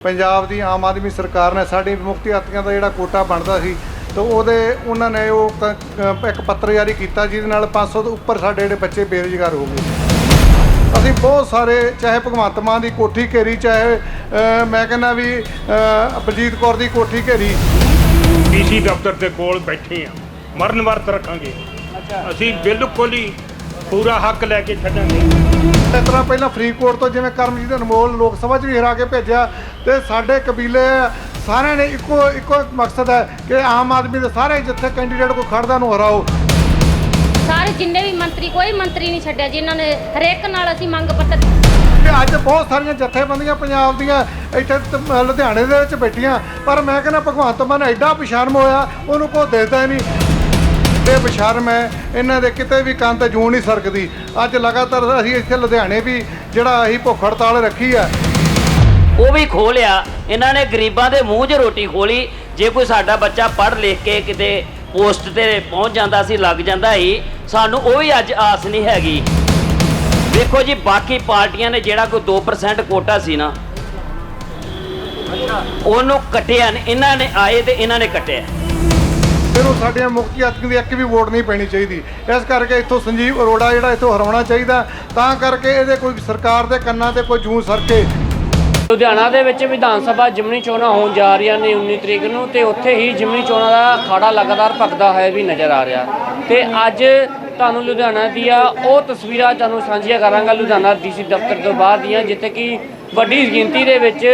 ਪੰਜਾਬ ਦੀ ਆਮ ਆਦਮੀ ਸਰਕਾਰ ਨੇ ਸਾਡੀ ਮੁਕਤੀ ਆਤੀਆਂ ਦਾ ਜਿਹੜਾ ਕੋਟਾ ਬਣਦਾ ਸੀ ਤੇ ਉਹਦੇ ਉਹਨਾਂ ਨੇ ਉਹ ਕ- ਕ- ਇੱਕ ਪੱਤਰ ਜਾਰੀ ਕੀਤਾ ਜਿਹਦੇ ਨਾਲ 500 ਤੋਂ ਉੱਪਰ ਸਾਡੇ ਜਿਹੜੇ ਬੱਚੇ ਬੇਰੁਜ਼ਗਾਰ ਹੋ ਗਏ। ਅਸੀਂ ਬਹੁਤ ਸਾਰੇ ਚਾਹੇ ਭਗਵੰਤ ਮਾਨ ਦੀ ਕੋਠੀ ਘੇਰੀ ਚਾਹੇ ਅ, ਮੈਂ ਕਹਿੰਦਾ ਵੀ ਅ, ਬਲਜੀਤ ਕੌਰ ਦੀ ਕੋਠੀ ਘੇਰੀ। ਡੀਸੀ ਦਫ਼ਤਰ ਦੇ ਕੋਲ ਬੈਠੇ ਆ ਮਰਨ ਵਰਤ ਰੱਖਾਂਗੇ। ਅਸੀਂ ਬਿਲਕੁਲ ਹੀ ਪੂਰਾ ਹੱਕ ਲੈ ਕੇ ਛੱਡਾਂਗੇ। ਇਸ ਤਰ੍ਹਾਂ ਪਹਿਲਾਂ ਫਰੀਦਕੋਟ ਤੋਂ ਜਿਵੇਂ ਕਰਮਜੀਤ ਅਨਮੋਲ ਲੋਕ ਸਭਾ 'ਚ ਵੀ ਹਰਾ ਕੇ ਭੇਜਿਆ ਤੇ ਸਾਡੇ ਕਬੀਲੇ ਸਾਰਿਆਂ ਨੇ ਇੱਕੋ ਇੱਕੋ ਮਕਸਦ ਹੈ ਕਿ ਆਮ ਆਦਮੀ ਦੇ ਸਾਰੇ ਜਿੱਥੇ ਕੈਂਡੀਡੇਟ ਕੋਈ ਖੜਦਾ ਨੂੰ ਹਰਾਓ। ਸਾਰੇ ਜਿੰਨੇ ਵੀ ਮੰਤਰੀ ਕੋਈ ਮੰਤਰੀ ਨਹੀਂ ਛੱਡਿਆ ਜਿਨ੍ਹਾਂ ਨੇ ਹਰੇਕ ਨਾਲ ਅਸੀਂ ਮੰਗ ਪੱਤਰ ਤੇ ਅੱਜ ਬਹੁਤ ਸਾਰੀਆਂ ਜਥੇਬੰਦੀਆਂ ਪੰਜਾਬ ਦੀਆਂ ਇੱਥੇ ਲੁਧਿਆਣੇ ਦੇ ਵਿੱਚ ਬੈਠੀਆਂ ਪਰ ਮੈਂ ਕਹਿੰਦਾ ਭਗਵੰਤ ਮਾਨ ਐਡਾ ਪਛਾਰਮ ਹੋਇਆ ਉਹਨੂੰ ਕੋਈ ਦੇਖਦਾ ਹੀ ਨਹੀਂ। ਤੇ ਹੈ? ਇਹਨਾਂ ਦੇ ਕਿਤੇ ਵੀ ਕੰਨ ਤੇ ਜੂੰ ਨਹੀਂ ਸਰਕਦੀ। ਅੱਜ ਲਗਾਤਾਰ ਅਸੀਂ ਇੱਥੇ ਲੁਧਿਆਣੇ ਵੀ ਜਿਹੜਾ ਅਸੀਂ ਭੁੱਖ ਹੜਤਾਲ ਰੱਖੀ ਹੈ ਉਹ ਵੀ ਖੋਲਿਆ ਇਹਨਾਂ ਨੇ ਗਰੀਬਾਂ ਦੇ ਮੂੰਹ 'ਚ ਰੋਟੀ ਖੋਲੀ। ਜੇ ਕੋਈ ਸਾਡਾ ਬੱਚਾ ਪੜ੍ਹ ਲਿਖ ਕੇ ਕਿਤੇ ਪੋਸਟ ਤੇ ਪਹੁੰਚ ਜਾਂਦਾ ਸੀ, ਲੱਗ ਜਾਂਦਾ ਸੀ, ਸਾਨੂੰ ਉਹ ਵੀ ਅੱਜ ਆਸ ਨਹੀਂ ਹੈਗੀ। ਦੇਖੋ ਜੀ, ਬਾਕੀ ਪਾਰਟੀਆਂ ਨੇ ਜਿਹੜਾ ਕੋਈ 2% ਕੋਟਾ ਸੀ ਨਾ, ਉਹਨੂੰ ਕੱਟਿਆ ਨੇ। ਇਹਨਾਂ ਨੇ ਆਏ ਤੇ ਇਹਨਾਂ ਨੇ ਕੱਟਿਆ। ਫਿਰ ਉਹ ਸਾਡੀਆਂ ਮੁਕਤੀ ਹੱਕ ਦੀ ਇੱਕ ਵੀ ਵੋਟ ਨਹੀਂ ਪੈਣੀ ਚਾਹੀਦੀ। ਇਸ ਕਰਕੇ ਇੱਥੋਂ ਸੰਜੀਵ ਅਰੋੜਾ ਜਿਹੜਾ ਇੱਥੋਂ ਹਰਾਉਣਾ ਚਾਹੀਦਾ ਤਾਂ ਕਰਕੇ ਇਹਦੇ ਕੋਈ ਸਰਕਾਰ ਦੇ ਕੰਨਾਂ ਤੇ ਕੋਈ ਜੂੰ ਸਰਕੇ ਲੁਧਿਆਣਾ ਦੇ ਵਿੱਚ ਵਿਧਾਨ ਸਭਾ ਜਿਮਨੀ ਚੋਣਾਂ ਹੋਣ ਜਾ ਰਹੀਆਂ ਨੇ 19 ਤਰੀਕ ਨੂੰ ਤੇ ਉੱਥੇ ਹੀ ਜਿਮਨੀ ਚੋਣਾਂ ਦਾ ਅਖਾੜਾ ਲਗਾਤਾਰ ਭਖਦਾ ਹੋਇਆ ਵੀ ਨਜ਼ਰ ਆ ਰਿਹਾ। ਤੇ ਅੱਜ ਤੁਹਾਨੂੰ ਲੁਧਿਆਣਾ ਦੀਆਂ ਉਹ ਤਸਵੀਰਾਂ ਤੁਹਾਨੂੰ ਸਾਂਝੀਆਂ ਕਰਾਂਗਾ ਲੁਧਿਆਣਾ ਡੀਸੀ ਦਫ਼ਤਰ ਤੋਂ ਬਾਹਰ ਦੀਆਂ, ਜਿੱਥੇ ਕਿ ਵੱਡੀ ਗਿਣਤੀ ਦੇ ਵਿੱਚ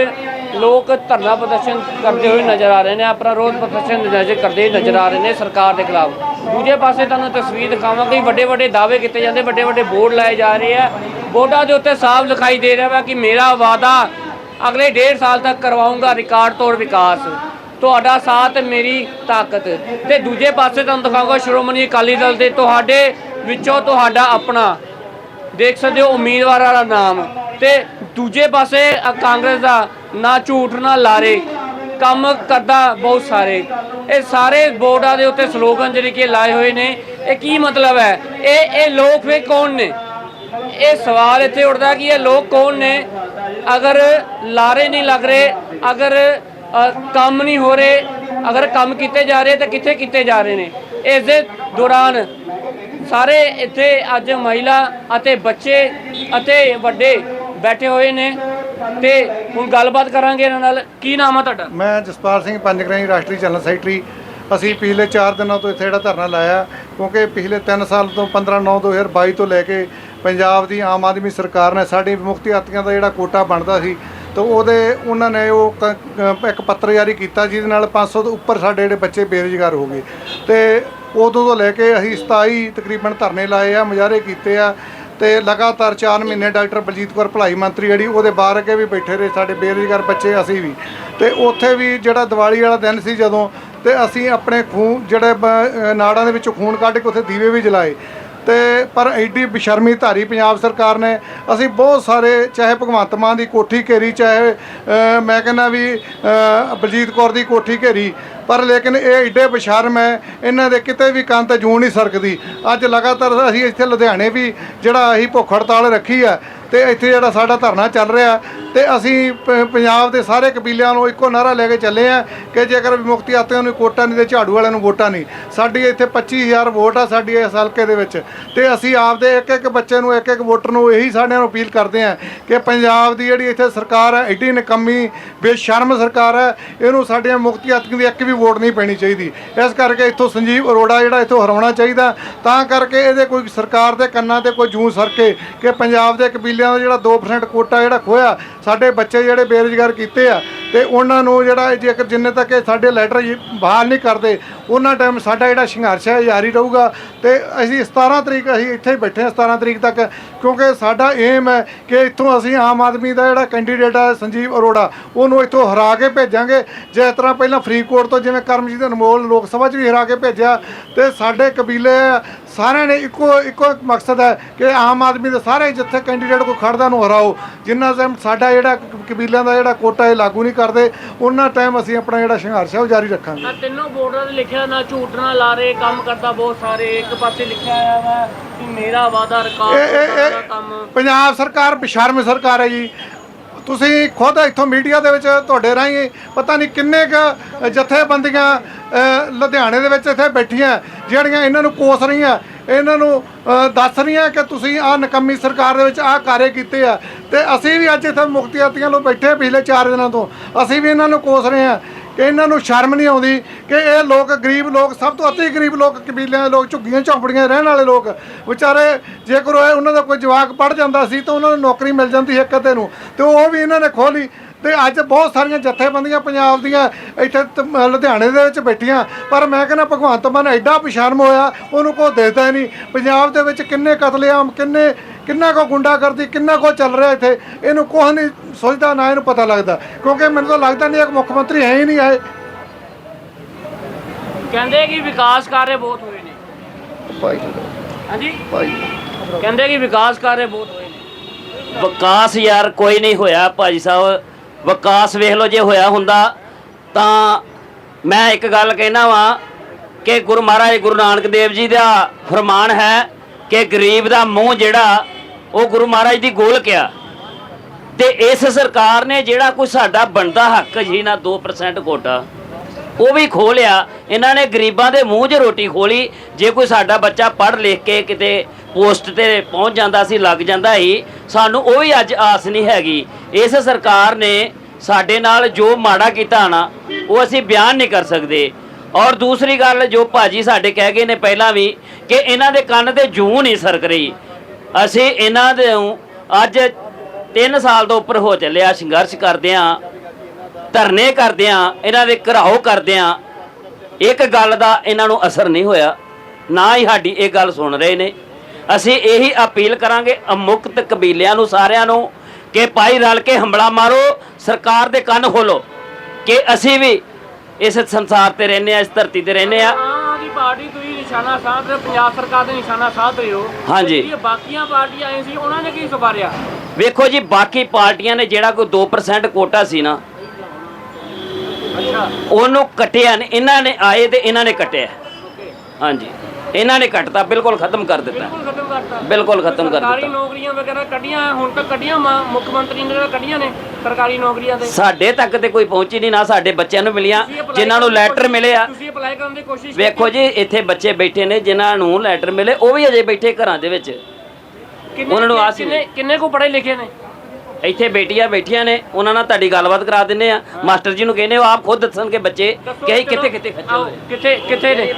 ਲੋਕ ਧਰਨਾ ਪ੍ਰਦਰਸ਼ਨ ਕਰਦੇ ਹੋਏ ਨਜ਼ਰ ਆ ਰਹੇ ਨੇ, ਆਪਣਾ ਰੋਜ਼ ਪ੍ਰਦਰਸ਼ਨ ਨਜ਼ਰ ਕਰਦੇ ਨਜ਼ਰ ਆ ਰਹੇ ਨੇ ਸਰਕਾਰ ਦੇ ਖਿਲਾਫ। ਦੂਜੇ ਪਾਸੇ ਤੁਹਾਨੂੰ ਤਸਵੀਰ ਦਿਖਾਵਾਂਗੇ ਵੱਡੇ ਵੱਡੇ ਦਾਅਵੇ ਕੀਤੇ ਜਾਂਦੇ ਵੱਡੇ ਵੱਡੇ ਬੋਰਡ ਲਾਏ ਜਾ ਰਹੇ ਆ। ਬੋਰਡਾਂ ਦੇ ਉੱਤੇ ਸਾਫ਼ ਦਿਖਾਈ ਦੇ ਰਿਹਾ ਵਾ ਕਿ ਮੇਰਾ ਵਾਅਦਾ ਅਗਲੇ ਡੇਢ ਸਾਲ ਤੱਕ ਕਰਵਾਉਂਗਾ ਰਿਕਾਰਡ ਤੋੜ ਵਿਕਾਸ। ਤੁਹਾਡਾ ਸਾਥ ਮੇਰੀ ਤਾਕਤ। ਤੇ ਦੂਜੇ ਪਾਸੇ ਤੁਹਾਨੂੰ ਦਿਖਾਊਂਗਾ, ਸ਼੍ਰੋਮਣੀ ਅਕਾਲੀ ਦਲ ਦੇ ਤੁਹਾਡੇ ਵਿੱਚੋਂ ਤੁਹਾਡਾ ਆਪਣਾ। ਦੇਖ ਸਕਦੇ ਹੋ, ਉਮੀਦਵਾਰਾਂ ਦਾ ਨਾਮ। ਤੇ ਦੂਜੇ ਪਾਸੇ ਅ, ਕਾਂਗਰਸ ਦਾ ਨਾ ਝੂਠ ਨਾ ਲਾਰੇ ਕੰਮ ਕਰਦਾ ਬਹੁਤ ਸਾਰੇ। ਇਹ ਸਾਰੇ ਬੋਰਡਾਂ ਦੇ ਉੱਤੇ ਸਲੋਗਨ ਜਿਹੜੇ ਕਿ ਲਾਏ ਹੋਏ ਨੇ ਇਹ ਕੀ ਮਤਲਬ ਹੈ? ਇਹ ਇਹ ਲੋਕ ਵੇ ਕੌਣ ਨੇ? ਇਹ ਸਵਾਲ ਇੱਥੇ ਉੱਠਦਾ ਕਿ ਇਹ ਲੋਕ ਕੌਣ ਨੇ? ਅਗਰ ਲਾਰੇ ਨਹੀਂ ਲੱਗ ਰਹੇ ਅਗਰ ਅ, ਕੰਮ ਨਹੀਂ ਹੋ ਰਹੇ ਅਗਰ ਕੰਮ ਕੀਤੇ ਜਾ ਰਹੇ ਤਾਂ ਕਿੱਥੇ ਕੀਤੇ ਜਾ ਰਹੇ ਨੇ? ਇਸ ਦੇ ਦੌਰਾਨ ਸਾਰੇ ਇੱਥੇ ਅੱਜ ਮਹਿਲਾ ਅਤੇ ਬੱਚੇ ਅਤੇ ਵੱਡੇ ਬੈਠੇ ਹੋਏ ਨੇ ਤੇ ਹੁਣ ਗੱਲਬਾਤ ਕਰਾਂਗੇ ਇਹਨਾਂ ਨਾਲ। ਕੀ ਨਾਮ ਆ ਤੁਹਾਡਾ? ਮੈਂ ਜਸਪਾਲ ਸਿੰਘ ਪੰਜਗਰਾਈ, ਰਾਸ਼ਟਰੀ ਜਨਰਲ ਸੈਕਟਰੀ। ਅਸੀਂ ਪਿਛਲੇ 4 ਦਿਨਾਂ ਤੋਂ ਇੱਥੇ ਜਿਹੜਾ ਧਰਨਾ ਲਾਇਆ, ਕਿਉਂਕਿ ਪਿਛਲੇ 3 ਸਾਲ ਤੋਂ 15 9 2022 ਤੋਂ ਲੈ ਕੇ ਪੰਜਾਬ ਦੀ ਆਮ ਆਦਮੀ ਸਰਕਾਰ ਨੇ ਸਾਡੀ ਮੁਕਤੀ ਆਤੀਆਂ ਦਾ ਜਿਹੜਾ ਕੋਟਾ ਬਣਦਾ ਸੀ, ਤਾਂ ਉਹਦੇ ਉਹਨਾਂ ਨੇ ਉਹ ਕ- ਕ- ਇੱਕ ਪੱਤਰ ਜਾਰੀ ਕੀਤਾ, ਜਿਹਦੇ ਨਾਲ 500 ਤੋਂ ਉੱਪਰ ਸਾਡੇ ਜਿਹੜੇ ਬੱਚੇ ਬੇਰੁਜ਼ਗਾਰ ਹੋ ਗਏ। ਤੇ ਉਦੋਂ ਤੋਂ ਲੈ ਕੇ ਅਸੀਂ 27 ਤਕਰੀਬਨ ਧਰਨੇ ਲਾਏ ਆ, ਮੁਜ਼ਾਹਰੇ ਕੀਤੇ ਆ ਤੇ ਲਗਾਤਾਰ 4 ਮਹੀਨੇ ਡਾਕਟਰ ਬਲਜੀਤ ਕੌਰ ਭਲਾਈ ਮੰਤਰੀ ਜਿਹੜੀ ਉਹਦੇ ਬਾਹਰ ਅੱਗੇ ਵੀ ਬੈਠੇ ਰਹੇ, ਸਾਡੇ ਬੇਰੁਜ਼ਗਾਰ ਬੱਚੇ ਅਸੀਂ ਵੀ। ਤੇ ਉੱਥੇ ਵੀ ਜਿਹੜਾ ਦੀਵਾਲੀ ਵਾਲਾ ਦਿਨ ਸੀ ਜਦੋਂ, ਤੇ ਅਸੀਂ ਆਪਣੇ ਖੂਨ, ਜਿਹੜੇ ਬ- ਨਾੜਾਂ ਦੇ ਵਿੱਚੋਂ ਖੂਨ ਕੱਢ ਕੇ ਉੱਥੇ ਦੀਵੇ ਵੀ ਜਲਾਏ। ਤੇ ਪਰ ਐਡੀ ਬੇਸ਼ਰਮੀ ਧਾਰੀ ਪੰਜਾਬ ਸਰਕਾਰ ਨੇ, ਅਸੀਂ ਬਹੁਤ ਸਾਰੇ, ਚਾਹੇ ਭਗਵੰਤ ਮਾਨ ਦੀ ਕੋਠੀ ਘੇਰੀ, ਚਾਹੇ ਮੈਂ ਕਹਿੰਦਾ ਵੀ ਬਲਜੀਤ ਕੌਰ ਦੀ ਕੋਠੀ ਘੇਰੀ ਪਰ ਲੇਕਿਨ ਇਹ ਐਡੇ ਬੇਸ਼ਰਮ ਹੈ, ਇਹਨਾਂ ਦੇ ਕਿਤੇ ਵੀ ਕੰਨ ਤੇ ਜੂੰ ਨਹੀਂ ਸਰਕਦੀ। ਅੱਜ ਲਗਾਤਾਰ ਅਸੀਂ ਇੱਥੇ ਲੁਧਿਆਣੇ ਵੀ ਜਿਹੜਾ ਅਸੀਂ ਭੁੱਖ ਹੜਤਾਲ ਰੱਖੀ ਹੈ ਤੇ ਇੱਥੇ ਜਿਹੜਾ ਸਾਡਾ ਧਰਨਾ ਚੱਲ ਰਿਹਾ, ਤੇ ਅਸੀਂ ਪ- ਪੰਜਾਬ ਦੇ ਸਾਰੇ ਕਬੀਲਿਆਂ ਨੂੰ ਇੱਕੋ ਨਾਰਾ ਲੈ ਕੇ ਚੱਲੇ ਆ ਕਿ ਜੇਕਰ ਵਿਮੁਕਤੀ ਆਤਿਆਂ ਨੂੰ ਕੋਟਾ ਨਹੀਂ ਤੇ ਝਾੜੂ ਵਾਲਿਆਂ ਨੂੰ ਵੋਟਾਂ ਨਹੀਂ। ਸਾਡੀ ਇੱਥੇ 25000 ਵੋਟ ਆ ਸਾਡੀ ਇਸ ਹਲਕੇ ਦੇ ਵਿੱਚ, ਤੇ ਅਸੀਂ ਆਪਦੇ ਇੱਕ ਇੱਕ ਬੱਚੇ ਨੂੰ ਇੱਕ ਇੱਕ ਵੋਟਰ ਨੂੰ ਇਹੀ ਸਾਡਿਆਂ ਨੂੰ ਅਪੀਲ ਕਰਦੇ ਆ ਕਿ ਪੰਜਾਬ ਦੀ ਜਿਹੜੀ ਇੱਥੇ ਸਰਕਾਰ ਹੈ ਐਡੀ ਨਿਕੰਮੀ, ਬੇਸ਼ਰਮ ਸਰਕਾਰ ਹੈ, ਇਹਨੂੰ ਸਾਡੀਆਂ ਮੁਕਤੀ ਆਤਿਆਂ ਦੀ ਇੱਕ ਵੀ ਵੋਟ ਨਹੀਂ ਪੈਣੀ ਚਾਹੀਦੀ। ਇਸ ਕਰਕੇ ਇੱਥੋਂ ਸੰਜੀਵ ਅਰੋੜਾ ਜਿਹੜਾ ਇੱਥੋਂ ਹਰਾਉਣਾ ਚਾਹੀਦਾ, ਤਾਂ ਕਰਕੇ ਇਹਦੇ ਕੋਈ ਸਰਕਾਰ ਦੇ ਕੰਨਾਂ ਤੇ ਕੋਈ ਜੂੰ ਸਰਕੇ ਕਿ ਪੰਜਾਬ ਦੇ ਕਬੀਲਿਆਂ ਦਾ ਜਿਹੜਾ 2% ਕੋਟਾ ਜਿਹੜਾ ਖੋਇਆ ਸਾਡੇ ਬੱਚੇ ਜਿਹੜੇ ਬੇਰੁਜ਼ਗਾਰ ਕੀਤੇ ਆ ਤੇ ਉਹਨਾਂ ਨੂੰ ਜਿਹੜਾ ਜੇਕਰ ਜਿੰਨੇ ਤੱਕ ਇਹ ਸਾਡੇ ਲੈਟਰ ਬਹਾਲ ਨਹੀਂ ਕਰਦੇ, ਉਹਨਾਂ ਟਾਈਮ ਸਾਡਾ ਜਿਹੜਾ ਸੰਘਰਸ਼ ਹੈ ਜਾਰੀ ਰਹੂਗਾ। ਤੇ ਅਸੀਂ 17 ਤਰੀਕ, ਅਸੀਂ ਇੱਥੇ ਹੀ ਬੈਠੇ ਹਾਂ 17 ਤਰੀਕ ਤੱਕ, ਕਿਉਂਕਿ ਸਾਡਾ ਏਮ ਹੈ ਕਿ ਇੱਥੋਂ ਅਸੀਂ ਆਮ ਆਦਮੀ ਦਾ ਜਿਹੜਾ ਕੈਂਡੀਡੇਟ ਹੈ ਸੰਜੀਵ ਅਰੋੜਾ, ਉਹਨੂੰ ਇੱਥੋਂ ਹਰਾ ਕੇ ਭੇਜਾਂਗੇ। ਜਿਸ ਤਰ੍ਹਾਂ ਪਹਿਲਾਂ ਫਰੀਦਕੋਟ ਤੋਂ ਜਿਵੇਂ ਕਰਮਜੀਤ ਅਨਮੋਲ ਲੋਕ ਸਭਾ 'ਚ ਵੀ ਹਰਾ ਕੇ ਭੇਜਿਆ, ਤੇ ਸਾਡੇ ਕਬੀਲੇ ਸਾਰਿਆਂ ਨੇ ਇੱਕੋ ਇੱਕੋ ਇੱਕ ਮਕਸਦ ਹੈ ਕਿ ਆਮ ਆਦਮੀ ਦੇ ਸਾਰੇ ਜਿੱਥੇ ਕੈਂਡੀਡੇਟ ਕੋਈ ਖੜਦਾ ਨੂੰ ਹਰਾਓ। ਜਿੰਨਾ ਟਾਈਮ ਸਾਡਾ ਜਿਹੜਾ ਕਬੀਲਿਆਂ ਦਾ ਜਿਹੜਾ ਕੋਟਾ ਇਹ ਲਾਗੂ ਨਹੀਂ ਕਰਦੇ ਉਹਨਾਂ ਟਾਈਮ ਅਸੀਂ ਆਪਣਾ ਜਿਹੜਾ ਸੰਘਰਸ਼ ਹੈ ਉਹ ਜਾਰੀ ਰੱਖਾਂਗੇ। ਤਿੰਨੋਂ ਬੋਰਡਾਂ ਤੇ ਲਿਖਿਆ ਨਾ ਝੂਠ ਨਾ ਲਾਰੇ ਕੰਮ ਕਰਦਾ ਬਹੁਤ ਸਾਰੇ। ਇੱਕ ਪਾਸੇ ਲਿਖਿਆ ਹੋਇਆ ਵਾ ਕਿ ਮੇਰਾ ਵਾਦਾ ਤੁਹਾਡਾ ਇਹ ਕੰਮ ਪੰਜਾਬ ਸਰਕਾਰ ਬੇਸ਼ਰਮ ਸਰਕਾਰ ਹੈ ਜੀ। ਤੁਸੀਂ ਖੁਦ ਇੱਥੋਂ ਮੀਡੀਆ ਦੇ ਵਿੱਚ ਤੁਹਾਡੇ ਰਾਹੀਂ ਪਤਾ ਨਹੀਂ ਕਿੰਨੇ ਕੁ ਜਥੇਬੰਦੀਆਂ ਲੁਧਿਆਣੇ ਦੇ ਵਿੱਚ ਇੱਥੇ ਬੈਠੀਆਂ, ਜਿਹੜੀਆਂ ਇਹਨਾਂ ਨੂੰ ਕੋਸ ਰਹੀਆਂ, ਇਹਨਾਂ ਨੂੰ ਦੱਸ ਰਹੀਆਂ ਕਿ ਤੁਸੀਂ ਆਹ ਨਕੰਮੀ ਸਰਕਾਰ ਦੇ ਵਿੱਚ ਆਹ ਕਾਰੇ ਕੀਤੇ ਆ। ਤੇ ਅਸੀਂ ਵੀ ਅੱਜ ਇੱਥੇ ਮੁਕਤੀਆਤੀਆਂ ਲੋ ਬੈਠੇ ਪਿਛਲੇ 4 ਦਿਨਾਂ ਤੋਂ। ਅਸੀਂ ਵੀ ਇਹਨਾਂ ਨੂੰ ਕੋਸ ਰਹੇ ਹਾਂ। ਕਿ ਇਹਨਾਂ ਨੂੰ ਸ਼ਰਮ ਨਹੀਂ ਆਉਂਦੀ ਕਿ ਇਹ ਲੋਕ ਗਰੀਬ ਲੋਕ, ਸਭ ਤੋਂ ਅਤੀ ਗਰੀਬ ਲੋਕ ਕਬੀਲਿਆਂ ਦੇ ਲੋਕ, ਝੁੱਗੀਆਂ, ਝੌਂਪੜੀਆਂ ਰਹਿਣ ਵਾਲੇ ਲੋਕ, ਵਿਚਾਰੇ ਜੇਕਰ ਉਹਨਾਂ ਦਾ ਕੋਈ ਜਵਾਕ ਪੜ ਜਾਂਦਾ ਸੀ ਤਾਂ ਉਹਨਾਂ ਨੂੰ ਨੌਕਰੀ ਮਿਲ ਜਾਂਦੀ ਇੱਕ ਅੱਧੇ ਨੂੰ, ਤੇ ਉਹ ਵੀ ਇਹਨਾਂ ਨੇ ਖੋਲੀ ਤੇ ਅੱਜ ਬਹੁਤ ਸਾਰੀਆਂ ਜਥੇਬੰਦੀਆਂ ਪੰਜਾਬ ਦੀਆਂ ਇੱਥੇ ਤ- ਲੁਧਿਆਣੇ ਦੇ ਵਿੱਚ ਬੈਠੀਆਂ। ਪਰ ਮੈਂ ਕਹਿੰਦਾ ਭਗਵੰਤ ਮਾਨ ਐਡਾ ਪਛਾਰਮ ਹੋਇਆ ਉਹਨੂੰ ਕੋਈ ਦੇਖਦਾ ਹੀ ਨਹੀਂ। ਪੰਜਾਬ ਦੇ ਵਿੱਚ ਕਿੰਨੇ ਕਤਲੇਆਮ ਕਿੰਨੇ ਕਿੰਨਾ ਕੋ ਗੁੰਡਾਗਰਦੀ ਕਿੰਨਾ ਕੋ ਚੱਲ ਰਿਹਾ ਇੱਥੇ ਇਹਨੂੰ ਕੁਛ ਨਹੀਂ ਸੋਚਦਾ ਨਾ ਇਹਨੂੰ ਪਤਾ ਲੱਗਦਾ। ਕਿਉਂਕਿ ਮੈਨੂੰ ਤਾਂ ਲੱਗਦਾ ਨਹੀਂ ਇੱਕ ਮੁੱਖ ਮੰਤਰੀ ਹੈ ਹੀ ਨਹੀਂ ਆਏ। ਕਹਿੰਦੇ ਕਿ ਵਿਕਾਸ ਕਾਰਜ ਬਹੁਤ ਹੋਏ ਨੇ। ਭਾਈ ਹਾਂਜੀ? ਭਾਈ ਕਹਿੰਦੇ ਕਿ ਵਿਕਾਸ ਕਾਰਜ ਬਹੁਤ ਹੋਏ ਨੇ। ਵਿਕਾਸ ਯਾਰ ਕੋਈ ਨਹੀਂ ਹੋਇਆ ਭਾਜੀ ਸਾਹਿਬ। ਵਿਕਾਸ ਵੇਖ ਲਓ ਜੇ ਹੋਇਆ ਹੁੰਦਾ, ਤਾਂ ਮੈਂ ਇੱਕ ਗੱਲ ਕਹਿਣਾ ਵਾਂ ਕਿ ਗੁਰੂ ਮਹਾਰਾਜ ਗੁਰੂ ਨਾਨਕ ਦੇਵ ਜੀ ਦਾ ਫਰਮਾਨ ਹੈ ਕਿ ਗਰੀਬ ਦਾ ਮੂੰਹ ਜਿਹੜਾ, ਉਹ ਗੁਰੂ ਮਹਾਰਾਜ ਦੀ ਗੋਲਕ ਆ। ਤੇ ਇਸ ਸਰਕਾਰ ਨੇ ਜਿਹੜਾ ਕੋਈ ਸਾਡਾ ਬਣਦਾ ਹੱਕ ਜੀ ਨਾ 2% ਕੋਟਾ ਉਹ ਵੀ ਖੋਲਿਆ। ਇਹਨਾਂ ਨੇ ਗਰੀਬਾਂ ਦੇ ਮੂੰਹ 'ਚ ਰੋਟੀ ਖੋਲੀ। ਜੇ ਕੋਈ ਸਾਡਾ ਬੱਚਾ ਪੜ੍ਹ ਲਿਖ ਕੇ ਕਿਤੇ ਪੋਸਟ ਤੇ ਪਹੁੰਚ ਜਾਂਦਾ ਸੀ, ਲੱਗ ਜਾਂਦਾ ਸੀ, ਸਾਨੂੰ ਉਹ ਵੀ ਅੱਜ ਆਸ ਨਹੀਂ ਹੈਗੀ। ਇਸ ਸਰਕਾਰ ਨੇ ਸਾਡੇ ਨਾਲ ਜੋ ਮਾੜਾ ਕੀਤਾ ਨਾ, ਉਹ ਅਸੀਂ ਬਿਆਨ ਨਹੀਂ ਕਰ ਸਕਦੇ। ਔਰ ਦੂਸਰੀ ਗੱਲ ਜੋ ਭਾਜੀ ਸਾਡੇ ਕਹਿ ਗਏ ਨੇ ਪਹਿਲਾਂ ਵੀ, ਕਿ ਇਹਨਾਂ ਦੇ ਕੰਨ ਤੇ ਜੂੰ ਨਹੀਂ ਸਰਕ ਰਹੀ। ਅਸੀਂ ਇਹਨਾਂ ਦੇ ਅੱਜ 3 ਸਾਲ ਤੋਂ ਉੱਪਰ ਹੋ ਚੱਲਿਆ, ਸੰਘਰਸ਼ ਕਰਦੇ ਆਂ। ਧਰਨੇ ਕਰਦੇ ਆਂ ਇਹਨਾਂ ਦੇ ਘਰਾਓ ਕਰਦੇ ਆਂ ਇੱਕ ਗੱਲ ਦਾ ਇਹਨਾਂ ਨੂੰ ਅਸਰ ਨਹੀਂ ਹੋਇਆ ਨਾ ਹੀ ਸਾਡੀ ਇਹ ਗੱਲ ਸੁਣ ਰਹੇ ਨੇ। ਅਸੀਂ ਇਹੀ ਅਪੀਲ ਕਰਾਂਗੇ ਅਮੁਕਤ ਕਬੀਲਿਆਂ ਨੂੰ ਸਾਰਿਆਂ ਨੂੰ ਕਿ ਭਾਈ ਰਲ ਕੇ ਹੰਬਲਾ ਮਾਰੋ ਸਰਕਾਰ ਦੇ ਕੰਨ ਖੋਲੋ ਕਿ ਅਸੀਂ ਵੀ ਇਸ ਸੰਸਾਰ ਤੇ ਰਹਿੰਦੇ ਆ ਇਸ ਧਰਤੀ ਤੇ ਰਹਿੰਦੇ ਆ। ਆਮ ਆਦਮੀ ਪਾਰਟੀ ਤੁਸੀਂ ਨਿਸ਼ਾਨਾ ਸਾਧ ਰਹੇ ਹੋ, ਪੰਜਾਬ ਸਰਕਾਰ ਦੇ ਨਿਸ਼ਾਨਾ ਸਾਧ ਰਹੇ ਹੋ। ਹਾਂਜੀ। ਬਾਕੀਆਂ ਪਾਰਟੀਆਂ ਆਏ ਸੀ ਉਹਨਾਂ ਨੇ ਕੀ ਸਵਾਰਿਆ ਵੇਖੋ ਜੀ ਬਾਕੀ ਪਾਰਟੀਆਂ ਨੇ ਜਿਹੜਾ ਕੋਈ 2% ਕੋਟਾ ਸੀ ਨਾ ਉਹਨੂੰ ਕੱਟਿਆ ਨੇ ਇਹਨਾਂ ਨੇ ਆਏ ਤੇ ਇਹਨਾਂ ਨੇ ਕੱਟਿਆ। ਹਾਂਜੀ ਇਹਨਾਂ ਨੇ ਕੱਟਤਾ ਬਿਲਕੁਲ ਖਤਮ ਕਰ ਦਿੱਤਾ। ਬਿਲਕੁਲ ਖਤਮ ਕਰਤਾ ਬਿਲਕੁਲ ਖਤਮ ਕਰ ਸਰਕਾਰੀ ਦਿੱਤਾ। ਨੌਕਰੀਆਂ ਵਗੈਰਾ ਕੱਢੀਆਂ ਹੁਣ ਤੱਕ ਕੱਢੀਆਂ ਮਾ- ਮੁੱਖ ਮੰਤਰੀ ਨੇ ਕੱਢੀਆਂ ਨੇ ਸਰਕਾਰੀ ਨੌਕਰੀਆਂ ਦੇ ਸਾਡੇ ਤੱਕ ਤੇ ਕੋਈ ਪਹੁੰਚੀ ਨਹੀਂ ਨਾ ਸਾਡੇ ਬੱਚਿਆਂ ਨੂੰ ਮਿਲੀਆਂ ਤੁਸੀਂ apply ਜਿਨ੍ਹਾਂ ਨੂੰ ਕਰਨ ਦੀ ਲੈਟਰ ਕੋਸ਼ਿਸ਼- ਮਿਲੇ ਆ। ਤੁਸੀਂ ਅਪਲਾਈ ਕਰਨ ਦੀ ਕੋਸ਼ਿਸ਼ ਵੇਖੋ ਜੀ ਇੱਥੇ ਬੱਚੇ ਬੈਠੇ ਨੇ ਜਿਨ੍ਹਾਂ ਨੂੰ ਲੈਟਰ ਮਿਲੇ ਉਹ ਵੀ ਅਜੇ ਬੈਠੇ ਘਰਾਂ ਦੇ ਵਿੱਚ। ਕਿੰਨੇ ਉਹਨਾਂ ਨੂੰ ਆਸ ਹੀ ਕਿੰਨੇ ਕਿੰਨੇ ਕੋ ਪੜ੍ਹੇ ਲਿਖੇ ਨੇ? ਇੱਥੇ ਬੇਟੀਆਂ ਬੈਠੀਆਂ ਨੇ ਉਹਨਾਂ ਨਾਲ ਤੁਹਾਡੀ ਗੱਲਬਾਤ ਕਰਾ ਦਿੰਨੇ ਆ ਮਾਸਟਰ ਜੀ ਨੂੰ ਕਹਿੰਦੇ ਹੋ ਆਪ ਖੁਦ ਦੱਸਣਗੇ ਬੱਚੇ ਕਿ ਅਸੀਂ ਕਿੱਥੇ ਕਿੱਥੇ ਖੱਜਲ ਹੋਏ? ਕਿੱਥੇ ਕਿੱਥੇ ਨੇ?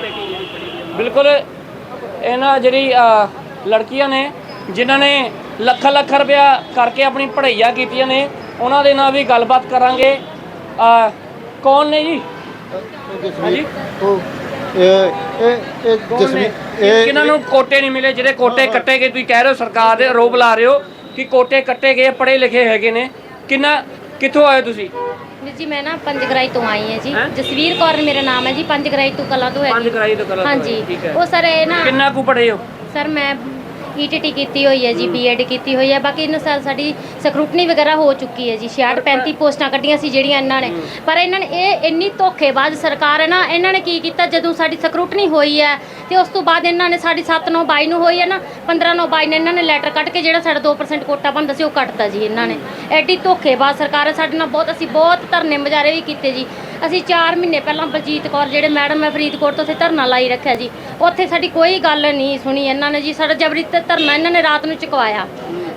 ਬਿਲਕੁਲ ਇਹਨਾਂ ਜਿਹੜੀ ਲੜਕੀਆਂ ਨੇ ਜਿਨ੍ਹਾਂ ਨੇ ਲੱਖ ਲੱਖ ਰੁਪਇਆ ਕਰਕੇ ਆਪਣੀ ਪੜ੍ਹਾਈਆਂ ਕੀਤੀਆਂ ਨੇ ਉਹਨਾਂ ਦੇ ਨਾਲ ਵੀ ਗੱਲਬਾਤ ਕਰਾਂਗੇ। ਕੌਣ ਨੇ ਜੀ? ਹਾਂਜੀ? ਇਹ ਇਹ ਇਹ ਕੌਣ ਨੇ? ਜਸਵੀਰ ਇਹ ਕਿਹਨਾਂ ਨੂੰ ਕੋਟੇ ਨਹੀਂ ਮਿਲੇ ਜਿਹੜੇ ਕੋਟੇ ਕੱਟੇ ਗਏ ਤੁਸੀਂ ਕਹਿ ਰਹੇ ਹੋ ਸਰਕਾਰ ਦੇ ਆਰੋਪ ਲਾ ਰਹੇ ਹੋ। ਕਿ ਕੋਟੇ ਕੱਟੇ ਗਏ ਪੜ੍ਹੇ ਲਿਖੇ ਹੈਗੇ ਨੇ। ਕਿੰਨਾ ਕਿੱਥੋਂ ਆਏ ਤੁਸੀਂ? ਵੀਰ ਜੀ ਮੈਂ ਨਾ ਪੰਜਗਰਾਈ ਤੋਂ ਆਈ ਹਾਂ ਜੀ। ਹੈਂ? ਜਸਵੀਰ ਕੌਰ ਮੇਰਾ ਨਾਮ ਹੈ ਜੀ ਪੰਜਗਰਾਈ ਤੋਂ ਕਲਾ ਤੋਂ ਪੰਜਗਰਾਈ ਤੋਂ ਕਲਾਂ ਤੋਂ ਹਾਂਜੀ। ਠੀਕ ਹੈ। ਉਹ ਸਰ ਇਹ ਨਾ ਕਿੰਨਾ ਕੁ ਪੜ੍ਹੇ ਹੋ? ਸਰ ਮੈਂ ਈਟੀਟੀ ਕੀਤੀ ਹੋਈ ਹੈ ਜੀ ਬੀਐਡ ਕੀਤੀ ਹੋਈ ਹੈ ਬਾਕੀ ਇਹਨਾਂ ਸਾਲ ਸਾਡੀ ਸਕਰੂਟਨੀ ਵਗੈਰਾ ਹੋ ਚੁੱਕੀ ਹੈ ਜੀ 66 35 ਪੋਸਟਾਂ ਕੱਢੀਆਂ ਸੀ ਜਿਹੜੀਆਂ ਇਹਨਾਂ ਨੇ। ਪਰ ਇਹਨਾਂ ਨੇ ਇਹ ਇੰਨੀ ਧੋਖੇਬਾਜ਼ ਸਰਕਾਰ ਹੈ ਨਾ ਇਹਨਾਂ ਨੇ ਕੀ ਕੀਤਾ ਜਦੋਂ ਸਾਡੀ ਸਕਰੂਟਨੀ ਹੋਈ ਹੈ ਤੇ ਉਸ ਤੋਂ ਬਾਅਦ ਇਹਨਾਂ ਨੇ ਸਾਡੀ 7 9 22 ਨੂੰ ਹੋਈ ਹੈ ਨਾ 15 9 22 ਨੇ ਇਹਨਾਂ ਨੇ ਲੈਟਰ ਕੱਢ ਕੇ ਜਿਹੜਾ ਸਾਡਾ 2% ਕੋਟਾ ਬਣਦਾ ਸੀ ਉਹ ਕੱਟਤਾ ਜੀ ਇਹਨਾਂ ਨੇ। ਐਡੀ ਧੋਖੇਬਾਜ਼ ਸਰਕਾਰ ਹੈ ਸਾਡੇ ਨਾਲ ਬਹੁਤ ਅਸੀਂ ਬਹੁਤ ਧਰਨੇ ਮੁਜ਼ਾਹਰੇ ਵੀ ਕੀਤੇ ਜੀ। ਅਸੀਂ 4 ਮਹੀਨੇ ਪਹਿਲਾਂ ਬਲਜੀਤ ਕੌਰ ਜਿਹੜੇ ਮੈਡਮ ਹੈ ਫਰੀਦਕੋਟ ਤੋਂ ਉੱਥੇ ਧਰਨਾ ਲਾਈ ਰੱਖਿਆ ਜੀ। ਉੱਥੇ ਸਾਡੀ ਕੋਈ ਗੱਲ ਨਹੀਂ ਸੁਣੀ ਇਹਨਾਂ ਨੇ ਜੀ ਸਾਡਾ ਜਬਰੀ ਧ- ਧਰਨਾ ਇਹਨਾਂ ਨੇ ਰਾਤ ਨੂੰ ਚੁਕਵਾਇਆ।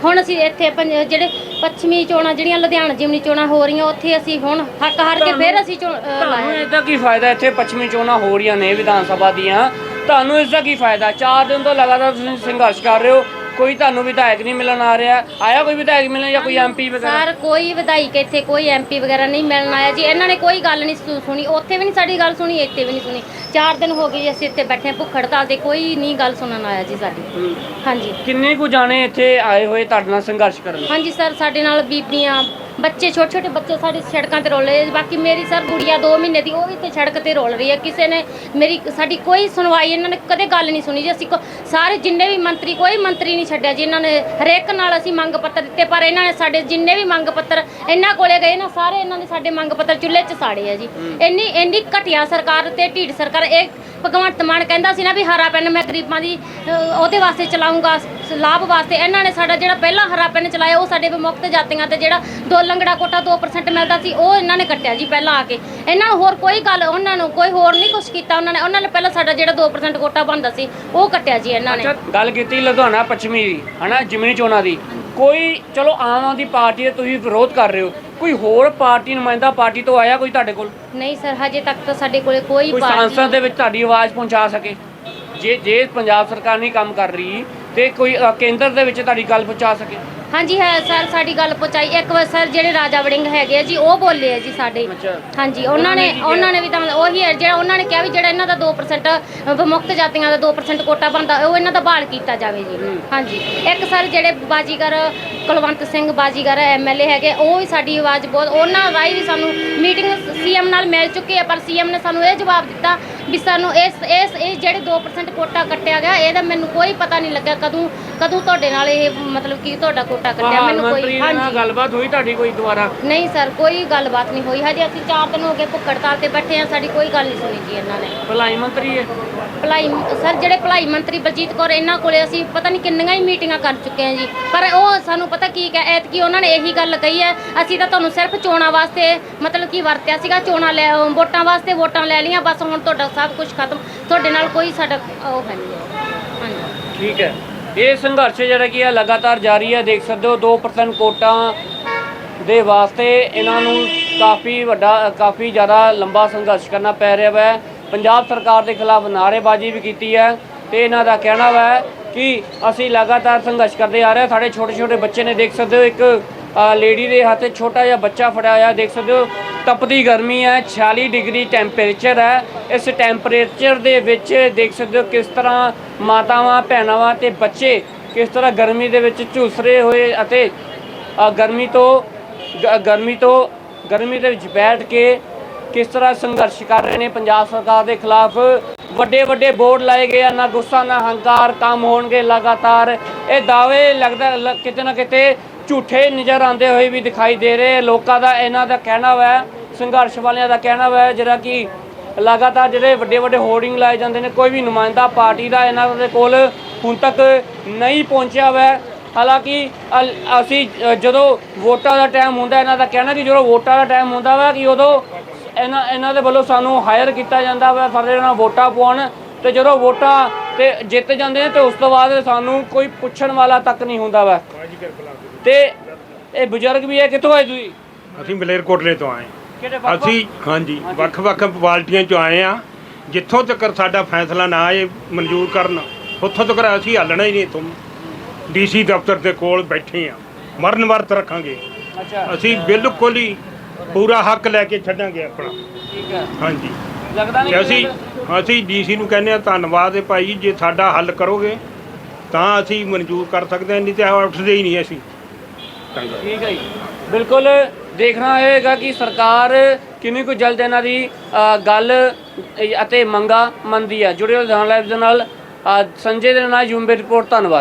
ਹੁਣ ਅਸੀਂ ਇੱਥੇ ਪੰਜ- ਜਿਹੜੇ ਪੱਛਮੀ ਚੋਣਾਂ ਜਿਹੜੀਆਂ ਲੁਧਿਆਣਾ ਜਿਮਨੀ ਚੋਣਾਂ ਹੋ ਰਹੀਆਂ ਉੱਥੇ ਅਸੀਂ ਹੁਣ ਹੱਕ ਹਾਰ ਕੇ ਫਿਰ ਅਸੀਂ ਅਹ ਤੁਹਾਨੂੰ ਲਾਇਆ। ਇਸ ਦਾ ਕੀ ਫਾਇਦਾ ਇੱਥੇ ਪੱਛਮੀ ਚੋਣਾਂ ਹੋ ਰਹੀਆਂ ਨੇ ਵਿਧਾਨ ਸਭਾ ਦੀਆਂ? ਤੁਹਾਨੂੰ ਇਸ ਦਾ ਕੀ ਫਾਇਦਾ? 4 ਦਿਨ ਤੋਂ ਲਗਾਤਾਰ ਤੁਸੀਂ ਸੰਘਰਸ਼ ਕਰ ਰਹੇ ਹੋ। ਕੋਈ ਤੁਹਾਨੂੰ ਵਿਧਾਇਕ ਨਹੀਂ ਮਿਲਣ ਆ ਰਿਹਾ। ਆਇਆ ਕੋਈ ਵਿਧਾਇਕ ਮਿਲਣ ਜਾਂ ਕੋਈ ਐਮਪੀ ਵਗੈਰਾ? ਸਰ ਕੋਈ ਵਿਧਾਇਕ ਇੱਥੇ ਕੋਈ ਐਮਪੀ ਵਗੈਰਾ ਨਹੀਂ ਮਿਲਣ ਆਇਆ ਜੀ। ਇਹਨਾਂ ਨੇ ਕੋਈ ਗੱਲ ਨਹੀਂ ਸੁ- ਸੁਣੀ। ਉੱਥੇ ਵੀ ਨਹੀਂ ਸਾਡੀ ਗੱਲ ਸੁਣੀ ਇੱਥੇ ਵੀ ਨਹੀਂ ਸੁਣੀ। 4 ਦਿਨ ਹੋ ਗਏ ਜੀ ਅਸੀਂ ਇੱਥੇ ਬੈਠੇ ਹਾਂ ਭੁੱਖ ਹੜਤਾਲ ਤੇ ਕੋਈ ਨਹੀਂ ਗੱਲ ਸੁਣਨ ਆਇਆ ਜੀ ਸਾਡੀ। ਹਾਂਜੀ। ਕਿੰਨੇ ਕੁ ਜਾਣੇ ਇੱਥੇ ਆਏ ਹੋਏ ਤੁਹਾਡੇ ਨਾਲ ਸੰਘਰਸ਼ ਕਰਨ? ਹਾਂਜੀ ਸਰ ਸਾਡੇ ਨਾਲ ਬੀਬੀਆਂ ਬੱਚੇ ਛੋਟੇ ਛੋਟੇ ਬੱਚੇ ਸਾਡੇ ਸੜਕਾਂ ਤੇ ਰੋਲ ਰਹੇ ਬਾਕੀ ਮੇਰੀ ਸਰ ਗੁੜੀਆ 2 ਮਹੀਨੇ ਦੀ ਉਹ ਵੀ ਤੇ ਸੜਕ ਤੇ ਰੋਲ ਰਹੀ ਹੈ ਕਿਸੇ ਨੇ ਮੇਰੀ ਸਾਡੀ ਕੋਈ ਸੁਣਵਾਈ ਇਹਨਾਂ ਨੇ ਕਦੇ ਗੱਲ ਨਹੀਂ ਸੁਣੀ ਜੀ। ਅਸੀਂ ਕੋ- ਸਾਰੇ ਜਿੰਨੇ ਵੀ ਮੰਤਰੀ ਕੋਈ ਮੰਤਰੀ ਨਹੀਂ ਛੱਡਿਆ ਜੀ। ਇਹਨਾਂ ਨੇ ਹਰੇਕ ਨਾਲ ਅਸੀਂ ਮੰਗ ਪੱਤਰ ਦਿੱਤੇ ਪਰ ਇਹਨਾਂ ਨੇ ਸਾਡੇ ਜਿੰਨੇ ਵੀ ਮੰਗ ਪੱਤਰ ਇਹਨਾਂ ਕੋਲੇ ਗਏ ਨਾ ਸਾਰੇ ਇਹਨਾਂ ਨੇ ਸਾਡੇ ਮੰਗ ਪੱਤਰ ਚੁੱਲ੍ਹੇ 'ਚ ਸਾੜੇ ਆ ਜੀ। ਇੰਨੀ ਇੰਨੀ ਘਟੀਆ ਸਰਕਾਰ ਤੇ ਢੀਡ ਸਰਕਾਰ ਇਹ ਭਗਵੰਤ ਮਾਨ ਕਹਿੰਦਾ ਸੀ ਨਾ ਵੀ ਹਰਾ ਪੈਨ ਮੈਂ ਗਰੀਬਾਂ ਦੀ ਅਹ, ਉਹਦੇ ਵਾਸਤੇ ਚਲਾਉਂਗਾ ਲਾਭ ਵਾਸਤੇ ਇਹਨਾਂ ਨੇ ਸਾਡਾ ਜਿਹੜਾ ਪਹਿਲਾ ਹਰਾ ਪੈਨ ਚਲਾਇਆ ਉਹ ਸਾਡੇ ਵਿਮੁਕਤ ਜਾਤੀਆਂ ਤੇ ਜਿਹੜਾ ਦੋ ਲੰਗੜਾ ਕੋਟਾ 2% ਮਿਲਦਾ ਸੀ ਉਹ ਇਹਨਾਂ ਨੇ ਕੱਟਿਆ ਜੀ ਪਹਿਲਾਂ ਆ ਕੇ। ਇਹਨਾਂ ਨੂੰ ਹੋਰ ਕੋਈ ਗੱਲ ਉਹਨਾਂ ਨੂੰ ਕੋਈ ਹੋਰ ਨਹੀਂ ਕੁਝ ਕੀਤਾ ਉਹਨਾਂ ਨੇ। ਉਹਨਾਂ ਨੇ ਪਹਿਲਾਂ ਸਾਡਾ ਜਿਹੜਾ 2% ਕੋਟਾ ਬਣਦਾ ਸੀ ਉਹ ਕੱਟਿਆ ਜੀ ਇਹਨਾਂ ਨੇ। ਗੱਲ ਕੀਤੀ ਲੁਧਿਆਣਾ ਪੱਛਮੀ ਦੀ ਹਨਾ ਜਿਮਨੀ ਚੋਣਾਂ ਦੀ। ਕੋਈ ਚਲੋ ਆਮ ਆਦਮੀ ਪਾਰਟੀ ਦਾ ਤੁਸੀਂ ਵਿਰੋਧ ਕਰ ਰਹੇ ਹੋ। ਕੋਈ ਹੋਰ ਪਾਰਟੀ ਨੁਮਾਇੰਦਾ ਪਾਰਟੀ ਤੋਂ ਆਇਆ ਕੋਈ ਤੁਹਾਡੇ ਕੋਲ? ਨਹੀਂ ਸਰ ਹਜੇ ਤੱਕ ਤਾਂ ਸਾਡੇ ਕੋਲੇ ਕੋਈ ਕੋਈ ਪਾਰਟੀ ਸੰਸਦ ਦੇ ਵਿੱਚ ਤੁਹਾਡੀ ਆਵਾਜ਼ ਪਹੁੰਚਾ ਸਕੇ? ਜੇ ਜੇ ਪੰਜਾਬ ਸਰਕਾਰ ਨਹੀਂ ਕੰਮ ਕਰ ਰਹੀ ਤੇ ਕੋਈ ਅ, ਕੇਂਦਰ ਦੇ ਵਿੱਚ ਤੁਹਾਡੀ ਗੱਲ ਪਹੁੰਚਾ ਸਕੇ? ਹਾਂਜੀ ਹੈ ਸਰ ਸਾਡੀ ਗੱਲ ਪਹੁੰਚਾਈ। ਇੱਕ ਵਾਰ ਸਰ ਜਿਹੜੇ ਰਾਜਾ ਵੜਿੰਗ ਹੈਗੇ ਆ ਜੀ ਉਹ ਬੋਲੇ ਆ ਜੀ ਸਾਡੇ। ਅੱਛਾ। ਹਾਂਜੀ ਉਹਨਾਂ ਨੇ? ਉਹਨਾਂ ਨੇ ਵੀ ਤਾਂ ਮਤਲਬ ਉਹੀ ਹੈ ਜਿਹੜਾ ਉਹਨਾਂ ਨੇ ਕਿਹਾ ਵੀ ਜਿਹੜਾ ਇਹਨਾਂ ਦਾ 2% ਵਿਮੁਕਤ ਜਾਤੀਆਂ ਦਾ 2% ਕੋਟਾ ਬਣਦਾ ਉਹ ਇਹਨਾਂ ਦਾ ਬਹਾਲ ਕੀਤਾ ਜਾਵੇ ਜੀ। ਹਾਂਜੀ। ਇੱਕ ਸਰ ਜਿਹੜੇ ਬਾਜੀਗਰ ਕੁਲਵੰਤ ਸਿੰਘ ਬਾਜੀਗਰ ਐਮਐਲਏ ਹੈਗੇ ਉਹ ਵੀ ਸਾਡੀ ਆਵਾਜ਼ ਬਹੁਤ ਉਹਨਾਂ ਰਾਹੀਂ ਵੀ ਸਾਨੂੰ ਮੀਟਿੰਗ ਸੀਐਮ ਨਾਲ ਮਿਲ ਚੁੱਕੀ ਹੈ ਪਰ ਸੀਐਮ ਨੇ ਸਾਨੂੰ ਇਹ ਜਵਾਬ ਦਿੱਤਾ ਵੀ ਸਾਨੂੰ ਇਸ ਇਸ ਇਹ ਜਿਹੜੇ 2% ਕੋਟਾ ਕੱਟਿਆ ਗਿਆ ਇਹਦਾ ਮੈਨੂੰ ਕੋਈ ਪਤਾ ਨਹੀਂ ਲੱਗਾ ਕਦੋਂ ਕਦੋਂ ਤੁਹਾਡੇ ਨਾਲ ਇਹ ਮਤਲਬ ਕਿ ਤੁਹਾਡਾ ਕੋਟਾ ਕੱਟਿਆ ਮੈਨੂੰ ਕੋਈ ਹਾਂਜੀ। ਗੱਲਬਾਤ ਹੋਈ ਤੁਹਾਡੀ ਕੋਈ ਦੁਬਾਰਾ? ਨਹੀਂ ਸਰ ਕੋਈ ਗੱਲਬਾਤ ਨਹੀਂ ਹੋਈ ਹਜੇ ਅਸੀਂ 4 ਦਿਨ ਹੋ ਗਏ ਭੁੱਖ ਹੜਤਾਲ ਤੇ ਬੈਠੇ ਆ ਸਾਡੀ ਕੋਈ ਗੱਲ ਨਹੀਂ ਸੁਣੀ ਜੀ ਇਹਨਾਂ ਨੇ। ਭਲਾਈ ਮੰਤਰੀ ਹੈ? ਭਲਾਈ ਸਰ, ਜਿਹੜੇ ਭਲਾਈ ਮੰਤਰੀ ਬਲਜੀਤ ਕੌਰ ਇਹਨਾਂ ਕੋਲੇ ਅਸੀਂ ਪਤਾ ਨਹੀਂ ਕਿੰਨੀਆਂ ਹੀ ਮੀਟਿੰਗਾਂ ਕਰ ਚੁੱਕੇ ਹਾਂ ਜੀ। ਪਰ ਉਹ ਸਾਨੂੰ ਪਤਾ ਕੀ ਕਹਿ, ਐਤਕੀ ਉਹਨਾਂ ਨੇ ਇਹੀ ਗੱਲ ਕਹੀ ਹੈ, ਅਸੀਂ ਤਾਂ ਤੁਹਾਨੂੰ ਸਿਰਫ ਚੋਣਾਂ ਵਾਸਤੇ ਮਤਲਬ ਕੀ ਵਰਤਿਆ ਸੀਗਾ, ਚੋਣਾਂ ਲੈ ਵੋਟਾਂ ਵਾਸਤੇ ਵੋਟਾਂ ਲੈ ਲਈਆਂ, ਬਸ ਹੁਣ ਤੁਹਾਡਾ ਸਭ ਕੁਝ ਖਤਮ। ਤੁਹਾਡੇ ਨਾਲ ਕੋਈ ਸਾਡਾ ਉਹ ਹੈ ਨਹੀਂ ਹਾਂਜੀ। ਠੀਕ ਹੈ। ਇਹ ਸੰਘਰਸ਼ ਜਿਹੜਾ ਕੀ ਹੈ, ਲਗਾਤਾਰ ਜਾਰੀ ਹੈ, ਦੇਖ ਸਕਦੇ ਹੋ 2% ਕੋਟਾਂ ਦੇ ਵਾਸਤੇ ਇਹਨਾਂ ਨੂੰ ਕਾਫੀ ਵੱਡਾ ਕਾਫੀ ਜ਼ਿਆਦਾ ਲੰਬਾ ਸੰਘਰਸ਼ ਕਰਨਾ ਪੈ ਰਿਹਾ ਹੈ ਪੰਜਾਬ ਸਰਕਾਰ ਦੇ ਖਿਲਾਫ ਨਾਅਰੇਬਾਜ਼ੀ ਵੀ ਕੀਤੀ ਹੈ ਤੇ ਇਹਨਾਂ ਦਾ ਕਹਿਣਾ ਹੈ ਕਿ ਅਸੀਂ ਲਗਾਤਾਰ ਸੰਘਰਸ਼ ਕਰਦੇ ਆ ਰਹੇ ਹਾਂ। ਸਾਡੇ ਛੋਟੇ ਛੋਟੇ ਬੱਚੇ ਨੇ ਦੇਖ ਸਕਦੇ ਹੋ, ਇੱਕ ਲੇਡੀ ਦੇ ਹੱਥ ਛੋਟਾ ਜਿਹਾ ਬੱਚਾ ਫੜਿਆ ਹੋਇਆ, ਦੇਖ ਸਕਦੇ ਹੋ, ਤਪਦੀ ਗਰਮੀ ਹੈ 46 ਡਿਗਰੀ ਟੈਂਪਰੇਚਰ ਹੈ। ਇਸ ਟੈਂਪਰੇਚਰ ਦੇ ਵਿੱਚ ਦੇਖ ਸਕਦੇ ਹੋ ਕਿਸ ਤਰ੍ਹਾਂ ਮਾਤਾਵਾਂ, ਭੈਣਾਂ ਤੇ ਬੱਚੇ ਕਿਸ ਤਰ੍ਹਾਂ ਗਰਮੀ ਦੇ ਵਿੱਚ ਝੁਲਸ ਰਹੇ ਹੋਏ ਅਤੇ ਗਰਮੀ ਤੋਂ, ਗ- ਗਰਮੀ ਤੋਂ, ਗਰਮੀ ਦੇ ਵਿੱਚ ਬੈਠ ਕੇ ਕਿਸ ਤਰ੍ਹਾਂ ਸੰਘਰਸ਼ ਕਰ ਰਹੇ ਨੇ? ਪੰਜਾਬ ਸਰਕਾਰ ਦੇ ਖਿਲਾਫ ਵੱਡੇ ਵੱਡੇ ਬੋਰਡ ਲਾਏ ਗਏ ਆ। ਨਾ ਗੁੱਸਾ, ਨਾ ਹੰਕਾਰ ਕੰਮ ਹੋਣਗੇ ਲਗਾਤਾਰ। ਇਹ ਦਾਅਵੇ ਲੱਗਦਾ ਲ- ਕਿਤੇ ਨਾ ਕਿਤੇ ਝੂਠੇ ਨਜ਼ਰ ਆਉਂਦੇ ਹੋਏ ਵੀ ਦਿਖਾਈ ਦੇ ਰਹੇ। ਲੋਕਾਂ ਦਾ ਇਹਨਾਂ ਦਾ ਕਹਿਣਾ ਹੈ ਸੰਘਰਸ਼ ਵਾਲਿਆਂ ਦਾ ਕਹਿਣਾ ਹੈ ਜਿਹੜਾ ਕਿ ਲਗਾਤਾਰ ਜਿਹੜੇ ਵੱਡੇ ਵੱਡੇ ਹੋਰਡਿੰਗ ਲਾਏ ਜਾਂਦੇ ਨੇ, ਕੋਈ ਵੀ ਨੁਮਾਇੰਦਾ ਪਾਰਟੀ ਦਾ ਇਹਨਾਂ ਦੇ ਕੋਲ ਹੁਣ ਤੱਕ ਨਹੀਂ ਪਹੁੰਚਿਆ ਹੋਇਆ ਹਾਲਾਂਕਿ ਅਸੀਂ ਜਦੋਂ ਵੋਟਾਂ ਦਾ ਟਾਈਮ ਹੁੰਦਾ, ਇਹਨਾਂ ਦਾ ਕਹਿਣਾ ਕਿ ਜਦੋਂ ਵੋਟਾਂ ਦਾ ਟਾਈਮ ਹੁੰਦਾ ਵਾ, ਕਿ ਉਦੋਂ ਇਹਨਾਂ ਇਹਨਾਂ ਦੇ ਵੱਲੋਂ ਸਾਨੂੰ ਹਾਇਰ ਕੀਤਾ ਜਾਂਦਾ ਵਾ ਸਾਡੇ ਨਾਲ ਵੋਟਾਂ ਪਾਉਣ ਤੇ ਜਦੋਂ ਵੋਟਾਂ ਤੇ ਜਿੱਤ ਜਾਂਦੇ ਨੇ ਤੇ ਉਸ ਤੋਂ ਬਾਅਦ ਸਾਨੂੰ ਕੋਈ ਪੁੱਛਣ ਵਾਲਾ ਤੱਕ ਨਹੀਂ ਹੁੰਦਾ ਵਾ। ਤੇ ਇਹ ਬਜ਼ੁਰਗ ਵੀ ਹੈ ਕਿੱਥੋਂ ਆਏ ਤੁਸੀਂ? ਅਸੀਂ ਮਲੇਰਕੋਟਲੇ ਤੋਂ ਆਏ? ਅਸੀਂ ਹਾਂਜੀ ਵੱਖ-ਵੱਖ ਪਾਰਟੀਆਂ ਚੋਂ ਆਏ ਆ ਜਿੱਥੋਂ ਤੱਕ ਸਾਡਾ ਫੈਸਲਾ ਨਾ ਆਏ ਮਨਜ਼ੂਰ ਕਰਨ ਉੱਥੋਂ ਤੱਕ ਅਸੀਂ ਹੱਲਣਾ ਹੀ ਨਹੀਂ ਇੱਥੋਂ। ਡੀਸੀ ਦਫ਼ਤਰ ਦੇ ਕੋਲ ਬੈਠੇ ਆ ਮਰਨ ਵਰਤ ਰੱਖਾਂਗੇ। ਅੱਛਾ। ਅਸੀਂ ਬਿਲਕੁਲ ਹੀ ਪੂਰਾ ਹੱਕ ਲੈ ਕੇ ਛੱਡਾਂਗੇ ਆਪਣਾ। ਠੀਕ ਹੈ। ਹਾਂਜੀ। ਲੱਗਦਾ ਨਹੀਂ ਕਿ ਅਸੀਂ ਅਸੀਂ ਡੀਸੀ ਨੂੰ ਕਹਿੰਦੇ ਆ ਧੰਨਵਾਦ ਹੈ ਭਾਈ ਜੇ ਸਾਡਾ ਹੱਲ ਕਰੋਗੇ ਤਾਂ ਅਸੀਂ ਮਨਜ਼ੂਰ ਕਰ ਸਕਦੇ ਹਾਂ ਨਹੀਂ ਤੇ ਉੱਠਦੇ ਹੀ ਨਹੀਂ ਅਸੀਂ। ਠੀਕ ਹੈ ਜੀ। ਬਿਲਕੁਲ ਦੇਖਣਾ ਹੋਏਗਾ ਕਿ ਸਰਕਾਰ ਕਿੰਨੀ ਕੁ ਜਲਦ ਇਹਨਾਂ ਦੀ ਅ, ਗੱਲ ਅਤੇ ਮੰਗਾ ਮੰਨਦੀ ਹੈ ਜੁੜੇ ਹੋਏ ਲਾਈਵ ਦੇ ਨਾਲ। ਅ, ਸੰਜੇ ਦੇ ਨਾਲ ਜੂਮਬੇ ਰਿਪੋਰਟ ਧੰਨਵਾਦ।